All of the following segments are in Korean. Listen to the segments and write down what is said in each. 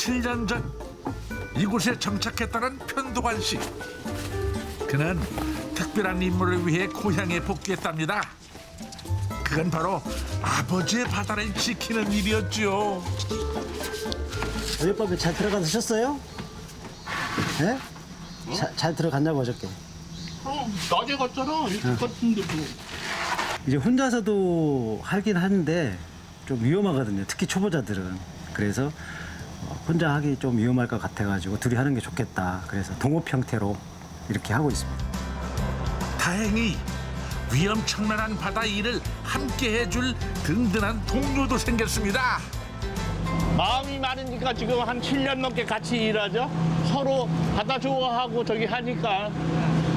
7년 전 이곳에 정착했다는 편도관 씨. 그는 특별한 임무를 위해 고향에 복귀했답니다. 그건 바로 아버지의 바다를 지키는 일이었죠. 어젯밤에 잘 들어가서 쉬었어요? 예? 자, 잘 들어갔냐고 어저께. 어, 낮에 갔잖아. 일찍 갔는데 뭐. 이제 혼자서도 하긴 하는데 좀 위험하거든요. 특히 초보자들은. 그래서 어, 혼자 하기 좀 위험할 것 같아가지고 둘이 하는 게 좋겠다. 그래서 동업 형태로 이렇게 하고 있습니다. 다행히 위험천만한 바다 일을 함께 해줄 든든한 동료도 생겼습니다. 마음이 많으니까 지금 한 7년 넘게 같이 일하죠. 서로 바다 좋아하고 저기 하니까.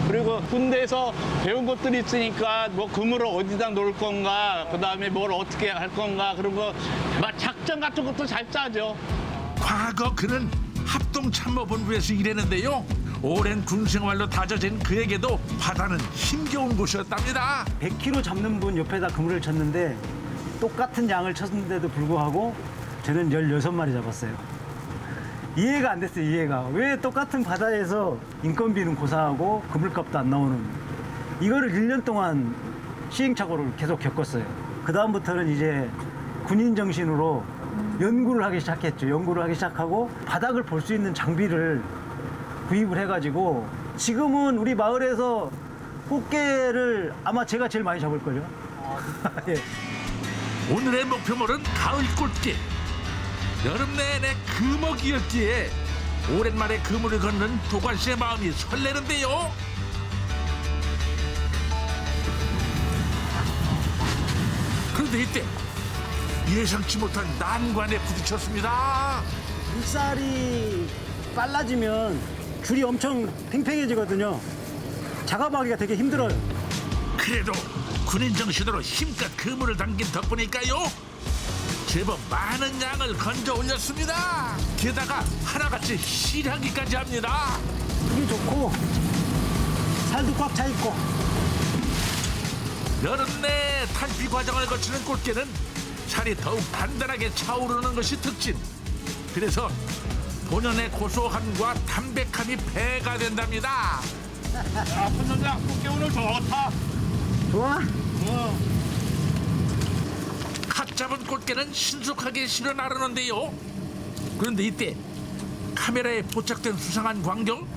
그리고 군대에서 배운 것들이 있으니까 뭐 그물을 어디다 놓을 건가, 그 다음에 뭘 어떻게 할 건가, 그런 거, 막 작전 같은 것도 잘 짜죠. 과거 그는 합동참모본부에서 일했는데요. 오랜 군 생활로 다져진 그에게도 바다는 힘겨운 곳이었답니다. 100kg 잡는 분 옆에다 그물을 쳤는데 똑같은 양을 쳤는데도 불구하고 저는 16마리 잡았어요. 이해가 안 됐어요, 이해가. 왜 똑같은 바다에서 인건비는 고사하고 그물값도 안 나오는. 이거를 1년 동안 시행착오를 계속 겪었어요. 그다음부터는 이제 군인 정신으로 연구를 하기 시작했죠. 연구를 하기 시작하고 바닥을 볼 수 있는 장비를 구입을 해가지고 지금은 우리 마을에서 꽃게를 아마 제가 제일 많이 잡을걸요. 예. 오늘의 목표물은 가을 꽃게. 여름 내내 금어기였기에 오랜만에 그물을 걷는 도관 씨의 마음이 설레는데요. 그런데 이때 예상치 못한 난관에 부딪혔습니다. 물살이 빨라지면 줄이 엄청 팽팽해지거든요. 작업하기가 되게 힘들어요. 그래도 군인 정신으로 힘껏 그물을 당긴 덕분일까요? 제법 많은 양을 건져 올렸습니다. 게다가 하나같이 실하기까지 합니다. 크기 좋고 살도 꽉 차 있고 여름 내 탈피 과정을 거치는 꽃게는 살이 더욱 단단하게 차오르는 것이 특징. 그래서 본연의 고소함과 담백함이 배가 된답니다. 아, 선장, 꽃게 오늘 좋다. 좋아? 갓 잡은 꽃게는 신속하게 실어 나르는데요. 그런데 이때 카메라에 포착된 수상한 광경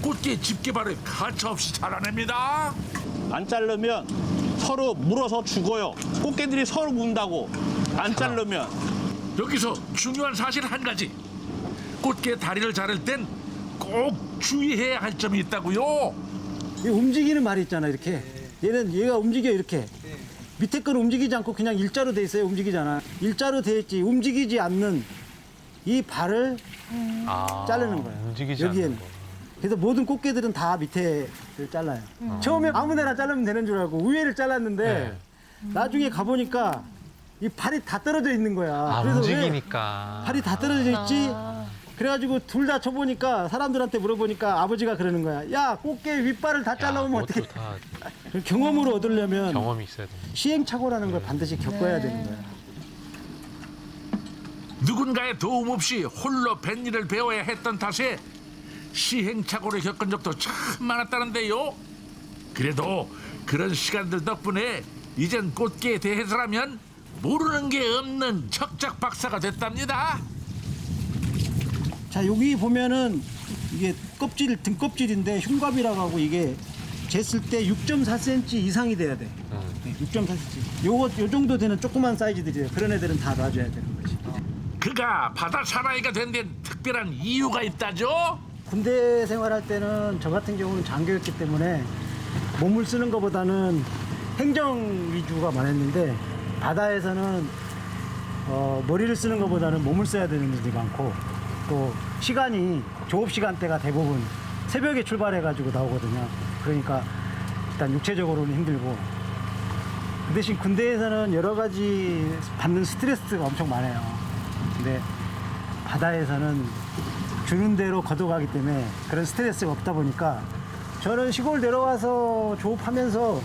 꽃게 집게발을 가차없이 잘라냅니다. 안 자르면 서로 물어서 죽어요. 꽃게들이 서로 문다고. 안 자르면. 여기서 중요한 사실 한 가지. 꽃게 다리를 자를 땐 꼭 주의해야 할 점이 있다고요. 이 움직이는 말이 있잖아 이렇게 얘는 얘가 움직여 이렇게 밑에 건 움직이지 않고 그냥 일자로 돼 있어요 움직이잖아 일자로 돼 있지 움직이지 않는 이 발을 자르는 거예요 움직이지 여기에는 않는 거. 그래서 모든 꽃게들은 다 밑에를 잘라요. 처음에 아무데나 자르면 되는 줄 알고 위에를 잘랐는데 네. 나중에 가보니까 이 발이 다 떨어져 있는 거야. 아, 그래서 왜 움직이니까. 발이 다 떨어져 있지? 그래가지고 둘 다 쳐보니까 사람들한테 물어보니까 아버지가 그러는 거야. 야 꽃게 윗발을 다 잘라오면 어떻게 그것도 다 그 경험으로 얻으려면 경험이 있어야 돼. 시행착오라는 걸 반드시 겪어야 되는 거야. 누군가의 도움 없이 홀로 뱃일을 배워야 했던 탓에 시행착오를 겪은 적도 참 많았다는데요. 그래도 그런 시간들 덕분에 이젠 꽃게에 대해서라면 모르는 게 없는 척작 박사가 됐답니다. 자 여기 보면은 이게 껍질 등 껍질인데 흉갑이라고 하고 이게 쟀을 때 6.4cm 이상이 돼야 돼. 네, 6.4cm. 요거 요 정도 되는 조그만 사이즈들이에요. 그런 애들은 다 놔줘야 되는 거지. 그가 바다 사나이가 된 데는 특별한 이유가 있다죠. 군대 생활할 때는 저 같은 경우는 장교였기 때문에 몸을 쓰는 것보다는 행정 위주가 많았는데 바다에서는 어, 머리를 쓰는 것보다는 몸을 써야 되는 일이 많고 또 시간이 조업 시간대가 대부분 새벽에 출발해가지고 나오거든요. 그러니까 일단 육체적으로는 힘들고 그 대신 군대에서는 여러 가지 받는 스트레스가 엄청 많아요. 근데 바다에서는 주는 대로 걷어가기 때문에 그런 스트레스가 없다 보니까 저는 시골 내려와서 조업하면서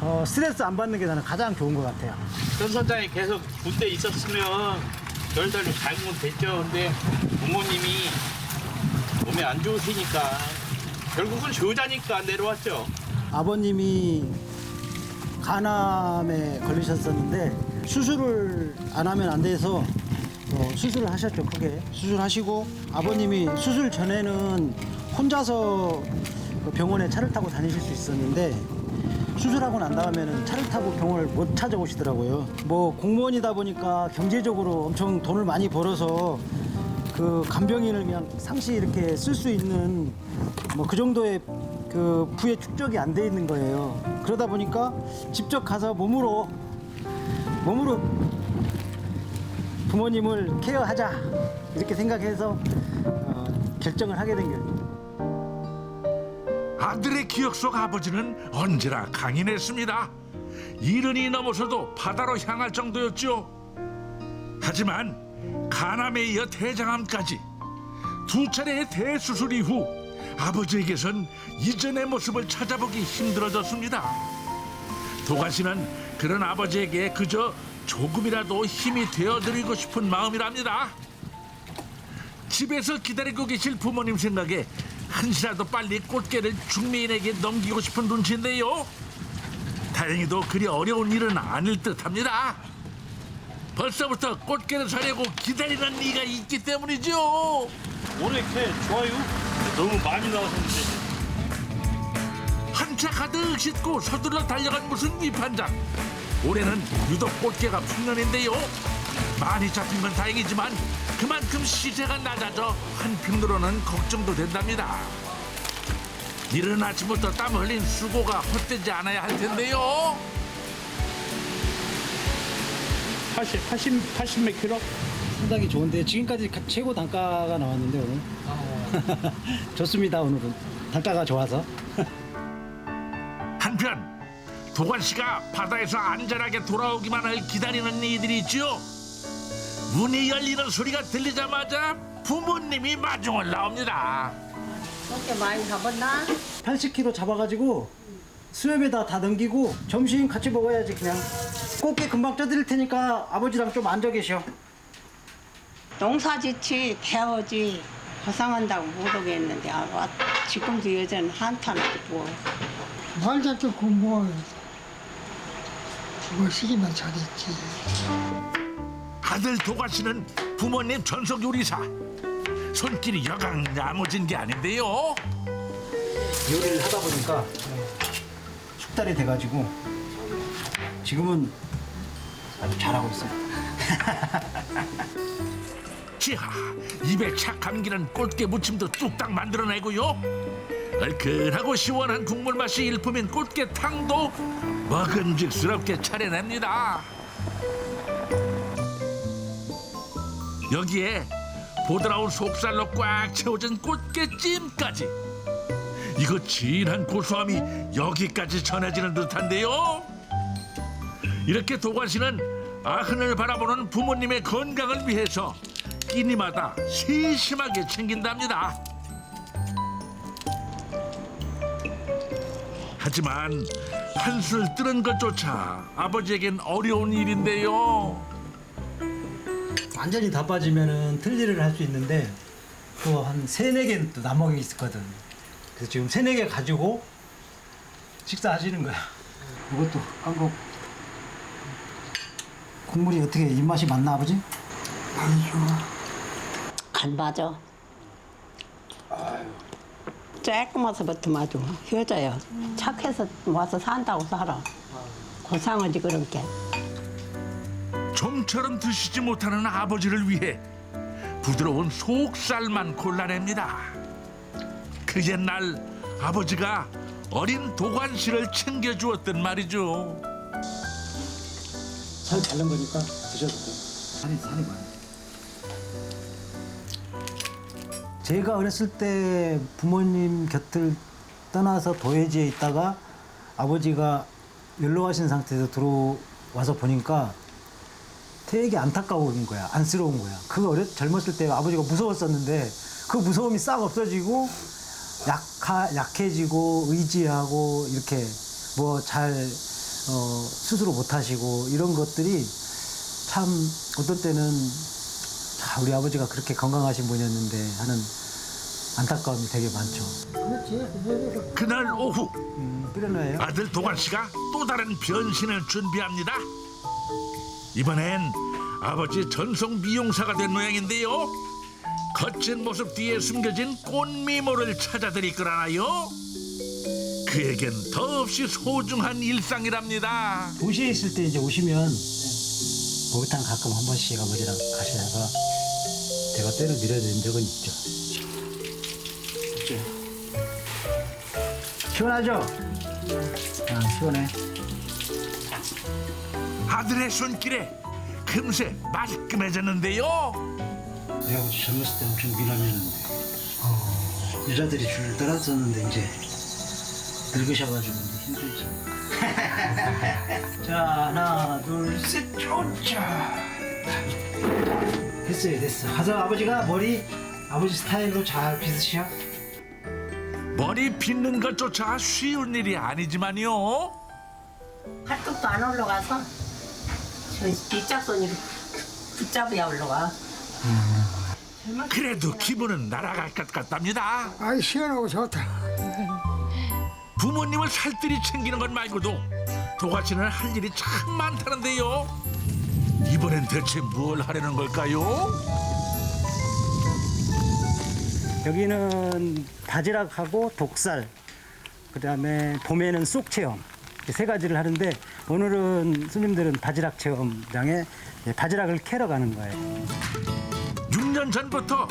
어, 스트레스 안 받는 게 나는 가장 좋은 것 같아요. 전 선장이 계속 군대 있었으면 별대로 잘못 됐죠. 근데 부모님이 몸이 안 좋으시니까 결국은 저자니까 내려왔죠. 아버님이 간암에 걸리셨었는데 수술을 안 하면 안 돼서 어, 수술을 하셨죠 크게 수술하시고 아버님이 수술 전에는 혼자서 그 병원에 차를 타고 다니실 수 있었는데 수술하고 난 다음에는 차를 타고 병원을 못 찾아오시더라고요 뭐 공무원이다 보니까 경제적으로 엄청 돈을 많이 벌어서 그 간병인을 그냥 상시 이렇게 쓸 수 있는 뭐 그 정도의 그 부의 축적이 안 돼 있는 거예요. 그러다 보니까 직접 가서 몸으로 몸으로 부모님을 케어하자 이렇게 생각해서 어, 결정을 하게 된 거예요. 아들의 기억 속 아버지는 언제나 강인했습니다. 이른이 넘어서도 바다로 향할 정도였죠. 하지만 간암에 이어 대장암까지 두 차례의 대수술 이후 아버지에게선 이전의 모습을 찾아보기 힘들어졌습니다. 도가 씨는 그런 아버지에게 그저 조금이라도 힘이 되어드리고 싶은 마음이랍니다. 집에서 기다리고 계실 부모님 생각에 한시라도 빨리 꽃게를 중매인에게 넘기고 싶은 눈치인데요. 다행히도 그리 어려운 일은 아닐 듯합니다. 벌써부터 꽃게를 사려고 기다리는 이가 있기 때문이죠. 올해 게 좋아요. 너무 많이 나왔는데. 한차 가득 싣고 서둘러 달려간 무슨 위판장. 올해는 유독 꽃게가 풍년인데요. 많이 잡힌 건 다행이지만 그만큼 시세가 낮아져 한편으로는 걱정도 된답니다. 이른 아침부터 땀 흘린 수고가 헛되지 않아야 할 텐데요. 80, 80, 80 몇 킬로? 상당히 좋은데 지금까지 가- 최고 단가가 나왔는데 오늘 좋습니다 오늘은 단가가 좋아서 한편 도관 씨가 바다에서 안전하게 돌아오기만 할 기다리는 이들이 있죠. 문이 열리는 소리가 들리자마자 부모님이 마중을 나옵니다. 꽃게 많이 잡았나? 80kg 잡아가지고 수염에다 다 넘기고 점심 같이 먹어야지 그냥 꽃게 금방 쪄드릴 테니까 아버지랑 좀 앉아 계셔 농사짓지 배워지 고상한다고 못 오겠는데 아, 와, 지금도 여자는 한탄하고 말 잡고 뭐, 뭐 시키면 잘했지. 아들 도관 씨는 부모님 전속 요리사. 손길이 여간 야무진 게 아닌데요. 요리를 하다 보니까 숙달이 돼가지고 지금은 아주 잘하고 있어요 지하 입에 착 감기는 꽃게 무침도 뚝딱 만들어내고요. 얼큰하고 시원한 국물 맛이 일품인 꽃게탕도 먹음직스럽게 차려냅니다. 여기에 보드라운 속살로 꽉 채워진 꽃게찜까지. 이거 진한 고소함이 여기까지 전해지는 듯한데요. 이렇게 도관 씨는 아흔을 바라보는 부모님의 건강을 위해서 끼니마다 세심하게 챙긴답니다. 하지만 한술 뜨는 것조차 아버지에겐 어려운 일인데요. 완전히 다 빠지면은 틀 일을 할수 있는데 또 한 세네 개는 또 남은 게 있거든 그래서 지금 세네 개 가지고 식사하시는 거야 이것도 깐거 국물이 어떻게 입맛이 맞나 아버지? 많이 좋아. 안 맞아. 조그마서부터 마주 효자요. 착해서 와서 산다고 살아. 고상하지 그런 게. 좀처럼 드시지 못하는 아버지를 위해 부드러운 속살만 골라냅니다. 그 옛날 아버지가 어린 도관 씨를 챙겨주었던 말이죠. 살 바른 거니까 드셔도 돼. 살이 살이 많아. 제가 어렸을 때 부모님 곁을 떠나서 도해지에 있다가 아버지가 연로하신 상태에서 들어와서 보니까 되게 안타까운 거야, 안쓰러운 거야. 그 어렸 젊었을 때 아버지가 무서웠었는데 그 무서움이 싹 없어지고 약하, 약해지고 의지하고 이렇게 뭐 잘 어, 스스로 못 하시고 이런 것들이 참 어떤 때는 아, 우리 아버지가 그렇게 건강하신 분이었는데 하는 안타까움이 되게 많죠. 그렇지. 그날 오후 음. 아들 도관 씨가 또 다른 변신을 준비합니다. 이번엔 아버지 전속 미용사가 된 모양인데요. 거친 모습 뒤에 숨겨진 꽃미모를 찾아드릴 거라나요? 그에겐 더없이 소중한 일상이랍니다. 도시에 있을 때 이제 오시면 목욕탕 가끔 한 번씩 아버지랑 가시다가 제가 때를 밀어드린 적은. 있죠. 시원하죠? 아, 시원해. 아들의 손길에 금세 말끔해졌는데요. 내 아버지 젊었을 때 엄청 미남이었는데 여자들이 줄 따랐었는데 이제 늙으셔가지고 이제 힘들지. 자 하나 둘셋 쫓자. 됐어요 됐어. 가서 아버지가 머리 아버지 스타일로 잘 빗으셔. 머리 빗는 것조차 쉬운 일이 아니지만요. 팔뚝도 안 올라가서 저 뒷짝손으로 붙잡아야 올라가. 그래도 기분은 날아갈 것 같답니다. 아이 시원하고 좋다. 부모님을 살뜰히 챙기는 것 말고도 도가씨는 할 일이 참 많다는데요. 이번엔 대체 뭘 하려는 걸까요? 여기는 바지락하고 독살, 그 다음에 봄에는 쏙 체험 이렇게 세 가지를 하는데 오늘은 손님들은 바지락 체험장에 이제 바지락을 캐러 가는 거예요. 6년 전부터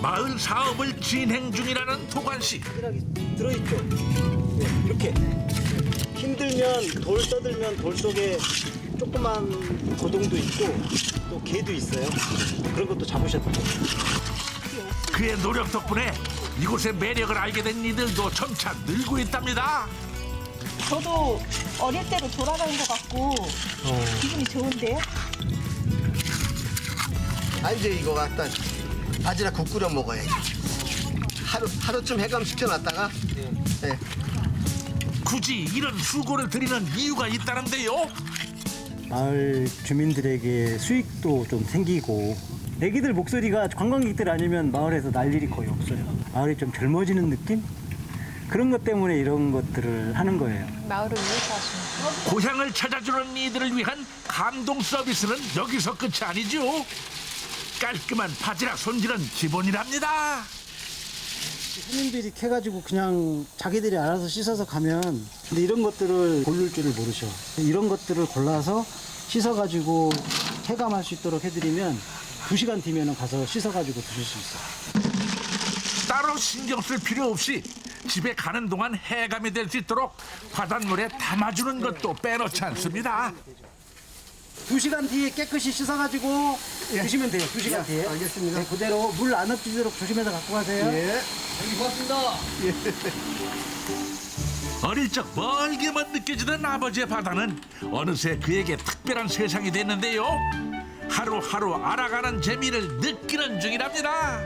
마을 사업을 진행 중이라는 도관 씨. 바지락이 들어있죠. 네, 이렇게 힘들면 돌 떠들면 돌 속에 조그만 고동도 있고 또 개도 있어요. 그런 것도 잡으셨고. 그의 노력 덕분에 이곳의 매력을 알게 된 이들도 점차 늘고 있답니다. 저도 어릴 때로 돌아가는 것 같고 기분이 좋은데요? 아 이제 이거 갖다 바지락 국 끓여 먹어야지. 하루 하루쯤 해감 시켜 놨다가 예. 굳이 이런 수고를 드리는 이유가 있다는데요. 마을 주민들에게 수익도 좀 생기고 애기들 목소리가 관광객들 아니면 마을에서 날 일이 거의 없어요. 마을이 좀 젊어지는 느낌? 그런 것 때문에 이런 것들을 하는 거예요. 마을을 위해서 하시는 고향을 찾아주는 이들을 위한 감동 서비스는 여기서 끝이 아니죠. 깔끔한 바지락 손질은 기본이랍니다. 손님들이 캐가지고 그냥 자기들이 알아서 씻어서 가면 근데 이런 것들을 고를 줄을 모르셔. 이런 것들을 골라서 씻어가지고 해감할 수 있도록 해드리면 두 시간 뒤면 가서 씻어가지고 드실 수 있어요. 따로 신경 쓸 필요 없이 집에 가는 동안 해감이 될 수 있도록 바닷물에 담아주는 것도 빼놓지 않습니다. 두 시간 뒤에 깨끗이 씻어가지고 드시면 돼요. 두 시간 뒤에. 알겠습니다. 네, 그대로 물안 흡지도록 조심해서 갖고 가세요. 예. 어릴 적 멀게만 느껴지던 아버지의 바다는 어느새 그에게 특별한 세상이 됐는데요. 하루하루 알아가는 재미를 느끼는 중이랍니다.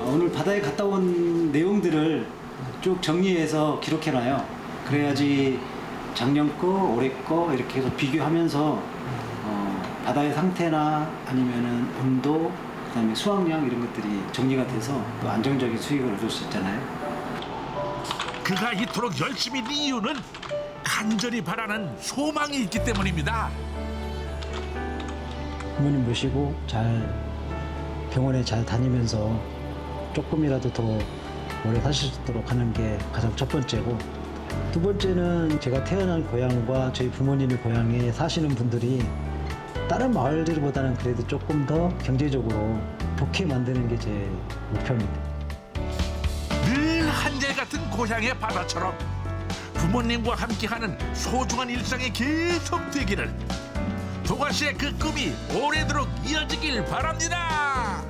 아, 오늘 바다에 갔다 온 내용들을 쭉 정리해서 기록해놔요. 그래야지 작년 거, 올해 거 이렇게 해서 비교하면서 어, 바다의 상태나 아니면은 온도, 그다음에 수확량 이런 것들이 정리가 돼서 또 안정적인 수익을 얻을 수 있잖아요. 그가 이토록 열심히 뛴 이유는 간절히 바라는 소망이 있기 때문입니다. 부모님 모시고 잘 병원에 잘 다니면서 조금이라도 더 오래 사실 수 있도록 하는 게 가장 첫 번째고 두 번째는 제가 태어난 고향과 저희 부모님의 고향에 사시는 분들이 다른 마을들보다는 그래도 조금 더 경제적으로 좋게 만드는 게 제 목표입니다. 늘 한결같은 고향의 바다처럼 부모님과 함께하는 소중한 일상이 계속되기를 도가시의 그 꿈이 오래도록 이어지길 바랍니다.